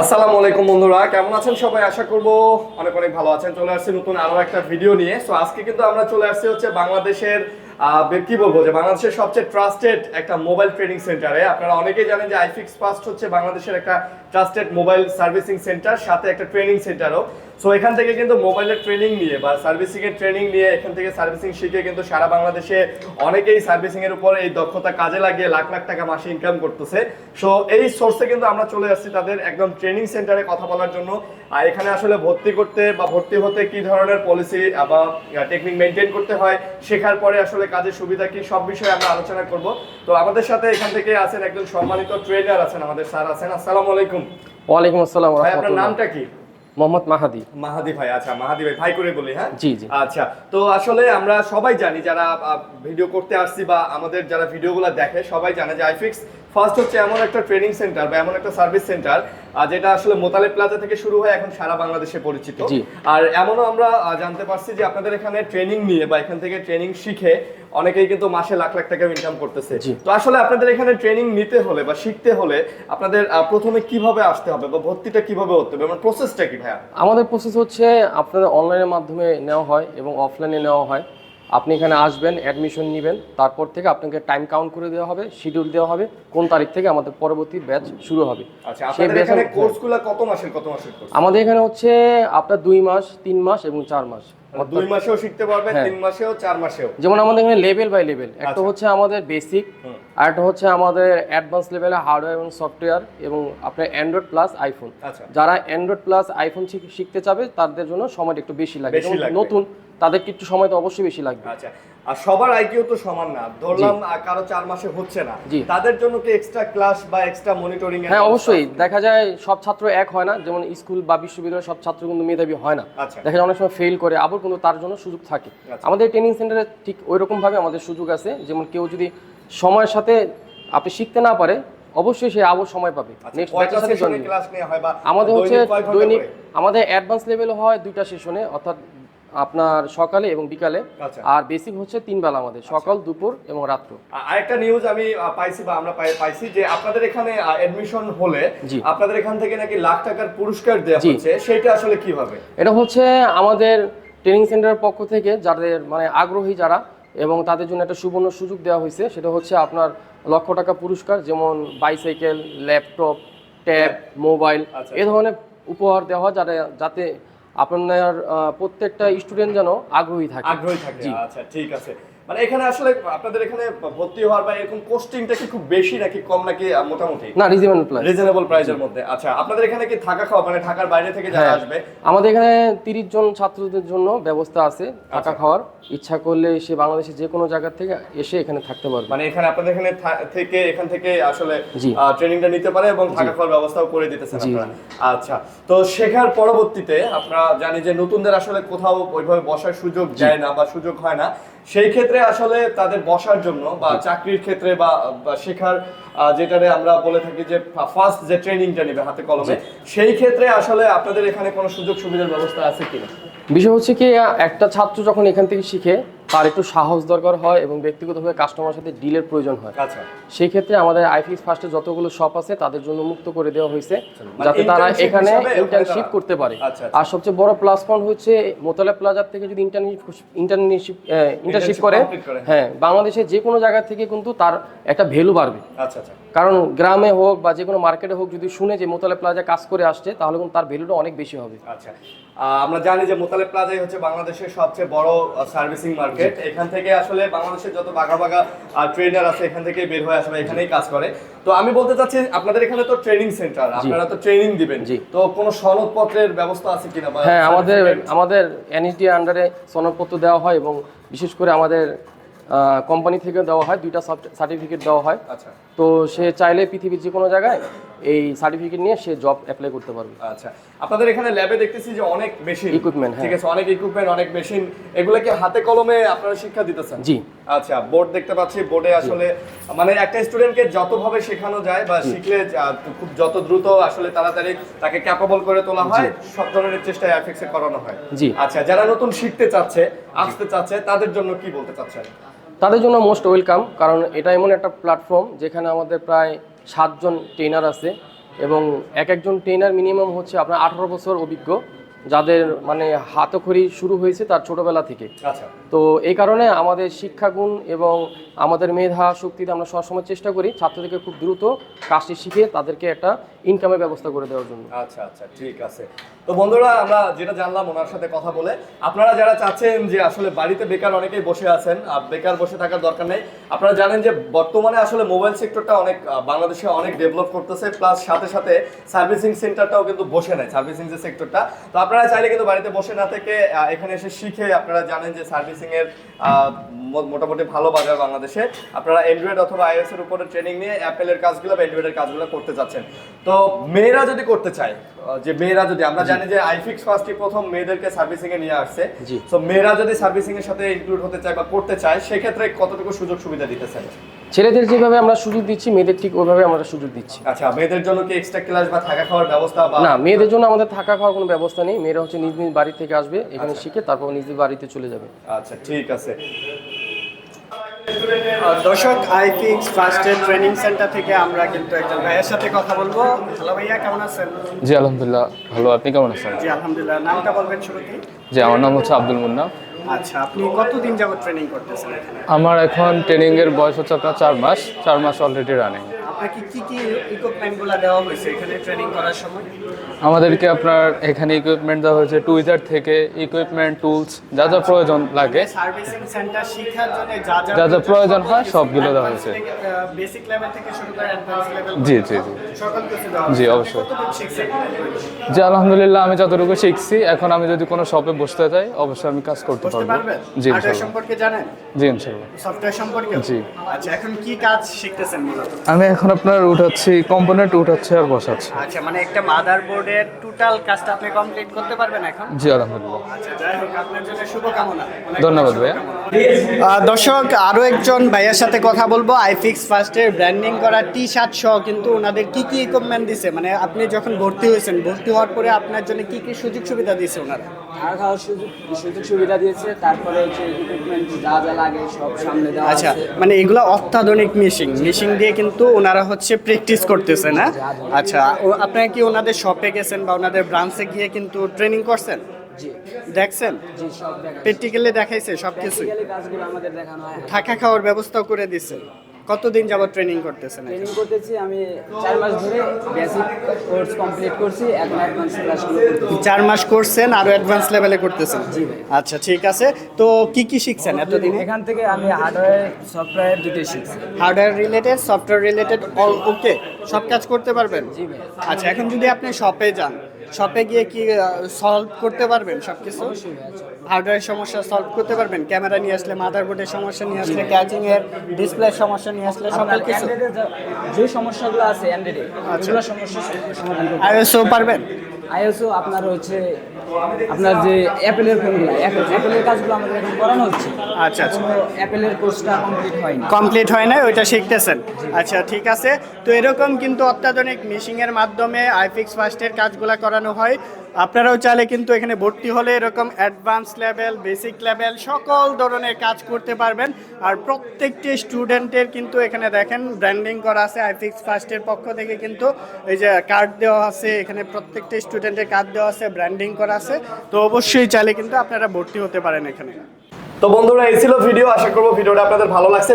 আসসালামু আলাইকুম বন্ধুরা, কেমন আছেন সবাই? আশা করব অনেক অনেক ভালো আছেন। চলে আসছি নতুন আরও একটা ভিডিও নিয়ে। সো আজকে কিন্তু আমরা চলে আসছি হচ্ছে বাংলাদেশের কি বলব যে বাংলাদেশের সবচেয়ে ট্রাস্টেড একটা মোবাইল ট্রেনিং সেন্টারে আপনারা অনেকেই জানেন যে আইফিক্স ফার্স্ট হচ্ছে বাংলাদেশের একটা ট্রাস্টেড মোবাইল সার্ভিসিং সেন্টার সাথে একটা ট্রেনিং সেন্টারও সো এখান থেকে কিন্তু মোবাইলের ট্রেনিং নিয়ে বা সার্ভিসিং এর ট্রেনিং নিয়ে এখান থেকে সার্ভিসিং শিখে কিন্তু সারা বাংলাদেশে অনেকেই সার্ভিসিং এর উপর এই দক্ষতা কাজে লাগিয়ে লাখ লাখ টাকা মাসে ইনকাম করতেছে। সো এই সোর্সে কিন্তু আমরা চলে আসছি তাদের একদম ট্রেনিং সেন্টারে কথা বলার জন্য। আর এখানে আসলে ভর্তি করতে বা ভর্তি হতে কি ধরনের পলিসি বা টেকনিক মেনটেন করতে হয় শেখার পরে আসলে কাজের সুবিধা কি সব বিষয়ে আমরা আলোচনা করব। তো আমাদের সাথে এখান থেকে আছেন একজন সম্মানিত ট্রেনার আছেন আমাদের স্যার আছেন। আসসালামু আলাইকুম। ওয়ালাইকুম আসসালাম আপনার নামটা কি? মোহাম্মদ মাহাদি মাহাদি ভাই আচ্ছা মাহাদি ভাই ভাই করে বলি হ্যাঁ জি, জি। আচ্ছা তো আসলে আমরা সবাই জানি যারা ভিডিও করতে আসছি বা আমাদের যারা ভিডিওগুলো দেখে সবাই জানে যে আইফিক্স ফার্স্ট হচ্ছে এমন একটা ট্রেনিং সেন্টার বা এমন একটা সার্ভিস সেন্টার যেটা আসলে মোতালে প্লাজা থেকে শুরু হয়ে এখন সারা বাংলাদেশে পরিচিত। আর এমনও আমরা জানতে পারছি যে আপনাদের এখানে ট্রেনিং নিয়ে বা এখান থেকে ট্রেনিং শিখে অনেকেই কিন্তু মাসে লাখ লাখ টাকা ইনকাম করতেছে। তো আসলে আপনাদের এখানে ট্রেনিং নিতে হলে বা শিখতে হলে আপনাদের প্রথমে কীভাবে আসতে হবে বা ভর্তিটা কীভাবে হতে হবে? প্রসেসটা কি ভাইয়া? আমাদের প্রসেস হচ্ছে আপনাদের অনলাইনের মাধ্যমে নেওয়া হয় এবং অফলাইনে নেওয়া হয়। আপনি এখানে আসবেন অ্যাডমিশন নেবেন তারপর থেকে আপনাকে টাইম কাউন্ট করে দেওয়া হবে শিডিউল দেওয়া হবে কোন তারিখ থেকে আমাদের পরবর্তী ব্যাচ শুরু হবে। আচ্ছা সেই এর- কোর্সগুলো কত মাসের কত মাসের আমাদের এখানে হচ্ছে আপনার দুই মাস তিন মাস এবং চার মাস। দুই মাসেও শিখতে পারবেন হ্যাঁ। তিন মাসেও চার মাসেও? যেমন আমাদের এখানে লেভেল বাই লেভেল একটা আচ্ছা। হচ্ছে আমাদের বেসিক আর একটা হচ্ছে আমাদের অ্যাডভান্স লেভেলে হার্ডওয়্যার এবং সফটওয়্যার এবং আপনার অ্যান্ড্রয়েড প্লাস আইফোন যারা অ্যান্ড্রয়েড প্লাস আইফোন শিখতে চাবে তাদের জন্য সময়টা একটু বেশি লাগে। নতুন তাদেরকে একটু সময় তো অবশ্যই বেশি লাগবে। আচ্ছা আর সবার আইকিউ তো সমান না। ধরলাম কারও চার মাসে হচ্ছে না। তাদের জন্য কি এক্সট্রা ক্লাস বা এক্সট্রা মনিটরিং হ্যাঁ অবশ্যই। দেখা যায় সব ছাত্র এক হয় না। যেমন স্কুল বা বিশ্ববিদ্যালয়ের সব ছাত্র কিন্তু মেধাবী হয় না। আচ্ছা। দেখা যায় অনেক সময় ফেল করে আবার কিন্তু তার জন্য সুযোগ থাকে। আচ্ছা। আমাদের ট্রেনিং সেন্টারে ঠিক ওই রকম ভাবে আমাদের সুযোগ আছে। যেমন কেউ যদি সময়ের সাথে আপনি শিখতে না পারে অবশ্যই সে আবার সময় পাবে। আচ্ছা, নেক্সট ব্যাচের সাথে আমাদের হচ্ছে দৈনিক? আমাদের অ্যাডভান্স লেভেল হয় দুইটা সেশনে অর্থাৎ আপনার সকালে এবং বিকালে আচ্ছা। আর বেসিক হচ্ছে তিন বেলা আমাদের সকাল দুপুর এবং রাত্র আরেকটা নিউজ আমি পাইছি বা আমরা পাইছি যে আপনাদের এখানে এডমিশন হলে আপনাদের এখান থেকে নাকি লাখ টাকার পুরস্কার দেওয়া। হচ্ছে সেটা আসলে কীভাবে এটা হচ্ছে আমাদের ট্রেনিং সেন্টারের পক্ষ থেকে যাদের মানে আগ্রহী যারা এবং তাদের জন্য একটা সুবর্ণ সুযোগ দেওয়া হয়েছে সেটা হচ্ছে আপনার লক্ষ টাকা পুরস্কার যেমন বাইসাইকেল ল্যাপটপ ট্যাব মোবাইল আচ্ছা। এ ধরনের উপহার দেওয়া হয় যাতে যাতে আপনার প্রত্যেকটা স্টুডেন্ট যেন আগ্রহী থাকে। আগ্রহী থাকে। আচ্ছা ঠিক আছে। মানে এখানে আসলে আপনাদের এখানে ভর্তি হওয়ার বা এরকম কোস্টিংটা কি খুব বেশি নাকি কম নাকি মোটামুটি? না রিজনেবল প্রাইস রিজনেবল প্রাইসের মধ্যে। আচ্ছা আপনাদের এখানে কি থাকা খাওয়া মানে ঢাকার বাইরে থেকে যারা হ্যাঁ। আসবে? আমাদের এখানে তিরিশ জন ছাত্রদের জন্য ব্যবস্থা আছে থাকা আচ্ছা। খাওয়ার। ইচ্ছা করলে সে বাংলাদেশের যে কোনো জায়গা থেকে এসে এখানে থাকতে পারবে। মানে এখানে আপনাদের এখানে থেকে এখান থেকে আসলে। ট্রেনিংটা নিতে পারে এবং থাকা খাওয়ার ব্যবস্থাও করে দিতেছেন আপনারা। আচ্ছা তো শেখার পরবর্তীতে আপনারা জানি যে নতুনদের আসলে কোথাও ওইভাবে বসার সুযোগ দেয় না বা সুযোগ হয় না। সেই ক্ষেত্রে আসলে তাদের বসার জন্য বা চাকরির ক্ষেত্রে বা শেখার যেটারে আমরা বলে থাকি যে ফার্স্ট যে ট্রেনিংটা নেবে হাতে কলমে সেই ক্ষেত্রে আসলে আপনাদের এখানে কোনো সুযোগ সুবিধার ব্যবস্থা আছে কিনা? বিষয় হচ্ছে কি একটা ছাত্র যখন এখান থেকে শিখে তার একটু সাহস দরকার হয় এবং ব্যক্তিগতভাবে কাস্টমার সাথে ডিলের প্রয়োজন হয়। আচ্ছা। সেই ক্ষেত্রে আমাদের আইফিক্স ফার্স্টে যতগুলো শপ আছে তাদের জন্য মুক্ত করে দেওয়া হয়েছে। মানে যাতে তারা এখানে ইন্টার্নশিপ করতে পারে। আচ্ছা, আর সবচেয়ে বড় প্লাস পয়েন্ট হচ্ছে মোতালা প্লাজার থেকে যদি ইন্টার্নশিপ ইন্টার্নশিপ ইন্টার্নশিপ করে হ্যাঁ বাংলাদেশের যে কোনো জায়গা থেকে কিন্তু তার একটা ভ্যালু বাড়বে। আচ্ছা আচ্ছা। কারণ গ্রামে হোক বা যে কোনো মার্কেটে হোক যদি শুনে যে মোতালে প্লাজা কাজ করে আসছে তাহলে কিন্তু তার ভ্যালুটা অনেক বেশি হবে। আচ্ছা। আমরা জানি যে মোতালে প্লাজাই হচ্ছে বাংলাদেশের সবচেয়ে বড় সার্ভিসিং মার্কেট এখান থেকে আসলে বাংলাদেশের যত বাঘা বাঘা ট্রেনার আছে এখান থেকে বের হয়ে আসবে এখানেই কাজ করে। তো আমি বলতে চাচ্ছি আপনাদের এখানে তো ট্রেনিং সেন্টার আপনারা তো ট্রেনিং দিবেন। তো কোনো সনদপত্রের ব্যবস্থা আছে কিনা হ্যাঁ আমাদের আমাদের এনএসডি আন্ডারে সনদপত্র দেওয়া হয় এবং বিশেষ করে আমাদের কোম্পানি থেকে দেওয়া হয়। দুইটা সার্টিফিকেট দেওয়া হয়। আচ্ছা। তো সে চাইলে পৃথিবীর যে কোনো জায়গায় এই সার্টিফিকেট নিয়ে সে জব অ্যাপ্লাই করতে পারবে। আচ্ছা আপনাদের এখানে ল্যাবে দেখতেছি যে অনেক মেশিন Equipment, হ্যাঁ। ঠিক আছে অনেক ইকুইপমেন্ট অনেক মেশিন এগুলো কি হাতে কলমে আপনারা শিক্ষা দিতেছেন? জি। আচ্ছা বোর্ড দেখতে পাচ্ছি বোর্ডে আসলে মানে একটা স্টুডেন্টকে যতভাবে শেখানো যায় বা শিখলে খুব যত দ্রুত আসলে তাড়াতাড়ি তাকে ক্যাপাবল করে তোলা হয় সব ধরনের চেষ্টা অ্যাফিক্সে করানো হয়। জি। আচ্ছা যারা নতুন শিখতে চাচ্ছে আসতে চাচ্ছে তাদের জন্য কি বলতে চাচ্ছেন? তাদের জন্য মোস্ট ওয়েলকাম কারণ এটা এমন একটা প্ল্যাটফর্ম যেখানে আমাদের প্রায় সাতজন ট্রেনার আছে এবং এক একজন ট্রেনার মিনিমাম হচ্ছে আপনার আঠারো বছর অভিজ্ঞ। যাদের মানে হাতখড়ি শুরু হয়েছে তার ছোটবেলা থেকে। আচ্ছা। তো এই কারণে আমাদের শিক্ষাগুণ এবং আমাদের মেধা শক্তিতে আমরা সবসময় চেষ্টা করি ছাত্রদেরকে খুব দ্রুত কাজটি শিখে তাদেরকে একটা ইনকামের ব্যবস্থা করে দেওয়ার জন্য। আচ্ছা আচ্ছা ঠিক আছে। তো বন্ধুরা আমরা যেটা জানলাম ওনার সাথে কথা বলে আপনারা যারা চাচ্ছেন যে আসলে বাড়িতে বেকার অনেকেই বসে আছেন আর বেকার বসে থাকার দরকার নেই আপনারা জানেন যে বর্তমানে আসলে মোবাইল সেক্টরটা অনেক বাংলাদেশে অনেক ডেভেলপ করতেছে প্লাস সাথে সাথে সার্ভিসিং সেন্টারটাও কিন্তু বসে নেয় সার্ভিসিং যে সেক্টরটা। তো আপনারা চাইলে কিন্তু বাড়িতে বসে না থেকে এখানে এসে শিখে আপনারা জানেন যে সার্ভিসিং এর মোটামুটি ভালো বাজার বাংলাদেশে। আপনারা অ্যান্ড্রয়েড অথবা আইএস এর উপরে ট্রেনিং নিয়ে অ্যাপেলের কাজগুলো বা অ্যান্ড্রয়েডের কাজগুলো করতে যাচ্ছেন। তো মেয়েরা যদি করতে চায় যে মেয়েরা যদি আমরা জানি যে আইফিক্স ফার্স্টই প্রথম মেয়েদেরকে সার্ভিসিং এ নিয়ে আসছে। তো মেয়েরা যদি সার্ভিসিং এর সাথে ইনক্লুড হতে চায় বা করতে চায় সেক্ষেত্রে কতটুকু সুযোগ সুবিধা দিতে চায়? ছেলেদের যেভাবে আমরা সুযোগ দিচ্ছি মেয়েদের ঠিক ওইভাবে আমরা সুযোগ দিচ্ছি। আচ্ছা মেয়েদের জন্য কি এক্সট্রা ক্লাস বা থাকা খাওয়ার ব্যবস্থা বা না মেয়েদের জন্য আমাদের থাকা খাওয়ার কোনো ব্যবস্থা নেই। মেয়েরা হচ্ছে নিজ নিজ বাড়ি থেকে আসবে এখানে শিখে তারপর নিজ নিজ বাড়িতে চলে যাবে। আচ্ছা ঠিক আছে। দর্শক iFix first aid training centre থেকে আমরা কিন্তু একজন ভাইয়ের সাথে কথা বলব। হ্যালো ভাইয়া কেমন আছেন? জি আলহামদুলিল্লাহ ভালো। আপনি কেমন আছেন? জি আলহামদুলিল্লাহ। নামটা বলবেন শুরুতেই। জি আমার নাম হচ্ছে আব্দুল মুন্না আচ্ছা আপনি কতদিন যাবত ট্রেনিং করতেছেন আমার এখন ট্রেনিং এর বয়স হচ্ছে আপনার চার মাস চার মাস অলরেডি রানিং আপনাকে কি কি ইকুইপমেন্টগুলো দেওয়া হয়েছে এখানে ট্রেনিং করার সময়? আমাদেরকে আপনার এখানে ইকুইপমেন্ট দেওয়া হয়েছে টুইজার থেকে ইকুইপমেন্ট টুলস যা যা প্রয়োজন লাগে। সার্ভিসিং সেন্টার শিখার জন্য যা যা যা যা প্রয়োজন হয় সবগুলো দেওয়া হয়েছে। বেসিক লেভেল থেকে শুরু করে অ্যাডভান্স লেভেল জি জি জি। সকল কিছু দেওয়া জি, অবশ্যই। জি আলহামদুলিল্লাহ আমি যতটুকু শিখছি এখন আমি যদি কোনো শপে বসতে চাই অবশ্যই আমি কাজ করতে পারব। জি হার্ডওয়্যার সম্পর্কে জানেন? জি ইনশাল্লাহ। সফটওয়্যার সম্পর্কে জি। আচ্ছা এখন কি কাজ শিখতেছেন মূলত? আমি এখন আপনার উঠাচ্ছি কম্পোনেন্ট উঠাচ্ছি আর বসাচ্ছি। আচ্ছা মানে একটা মাদারবোর্ডের টোটাল কাজটা আপনি কমপ্লিট করতে পারবেন এখন? জি আলহামদুলিল্লাহ। আচ্ছা যাই হোক আপনার জন্য শুভকামনা। ধন্যবাদ ভাইয়া। দর্শক আরও একজন ভাইয়ের সাথে কথা বলব। আইফিক্স ফার্স্টের ব্র্যান্ডিং করা টি শার্ট সহ কিন্তু ওনাদের কি কি ইকুইপমেন্ট দিছে? মানে আপনি যখন ভর্তি হয়েছেন ভর্তি হওয়ার পরে আপনার জন্য কি কি সুযোগ সুবিধা দিয়েছে ওনারা? থাকা খাওয়ার সুযোগ সুযোগ সুবিধা দিয়েছে তারপরে হচ্ছে ইকুইপমেন্ট যা যা লাগে সব সামনে দেওয়া আচ্ছা মানে এগুলো অত্যাধুনিক মেশিন মেশিন দিয়ে কিন্তু ওনারা হচ্ছে প্র্যাকটিস করতেছে না? আচ্ছা আপনি আপনারা কি ওনাদের শপে গেছেন বা ওনাদের ব্রাঞ্চে গিয়ে কিন্তু ট্রেনিং করছেন? দেখছেন? প্র্যাকটিক্যালি দেখাইছে সব কিছুই খাওয়ার ব্যবস্থাও করে দিছে। কতদিন যাবত ট্রেনিং করতেছেন ট্রেনিং করতেছি আমি চার মাস ধরে বেসিক কোর্স কমপ্লিট করছি এখন অ্যাডভান্স ক্লাসগুলো চার মাস করছেন আরও অ্যাডভান্স লেভেলে করতেছেন? জি আচ্ছা ঠিক আছে। তো কি কি শিখছেন এতদিনে? এখান থেকে আমি হার্ডওয়্যার সফটওয়্যার দুটোই শিখছি। Hardware related software related all okay সব কাজ করতে পারবেন? জি। আচ্ছা এখন যদি আপনি শপে যান শপে গিয়ে কি সলভ করতে পারবেন সব কিছু আচ্ছা। হার্ডওয়্যার সমস্যা সলভ করতে পারবেন? ক্যামেরা নিয়ে আসলে মাদারবোর্ডের সমস্যা নিয়ে আসলে ক্যাচিং এর ডিসপ্লে সমস্যা নিয়ে আসলে সকল কিছু। যে সমস্যাগুলো আছে অ্যান্ড্রয়েডে ওগুলো সমস্যা সমাধান করতে আইএসও পারবেন? আইএসও আপনার হচ্ছে আপনার যে অ্যাপেলের ফোনগুলো অ্যাপেলের কাজগুলো আমাদের এখন করানো হচ্ছে। আচ্ছা, আচ্ছা। অ্যাপেলের কোর্সটা কমপ্লিট হয়নি। কমপ্লিট হয় না ওইটা শিখতেছেন। আচ্ছা ঠিক আছে। তো এরকম কিন্তু অত্যাধুনিক মিশিংয়ের মাধ্যমে আইফিক্স ফার্স্টের কাজগুলো করানো হয়। আপনারাও চাইলে কিন্তু এখানে ভর্তি হলে এরকম অ্যাডভান্স লেভেল বেসিক লেভেল সকল ধরনের কাজ করতে পারবেন। আর প্রত্যেকটি স্টুডেন্টের কিন্তু এখানে দেখেন ব্র্যান্ডিং করা আছে আইফিক্স ফার্স্টের পক্ষ থেকে কিন্তু এই যে কার্ড দেওয়া আছে, এখানে প্রত্যেকটি স্টুডেন্টের কার্ড দেওয়া আছে ব্র্যান্ডিং করা আছে। তো অবশ্যই চাইলে কিন্তু আপনারা ভর্তি হতে পারেন এখানে। তো বন্ধুরা, এই ছিল ভিডিও আশা করব ভিডিওটা আপনাদের ভালো লাগছে।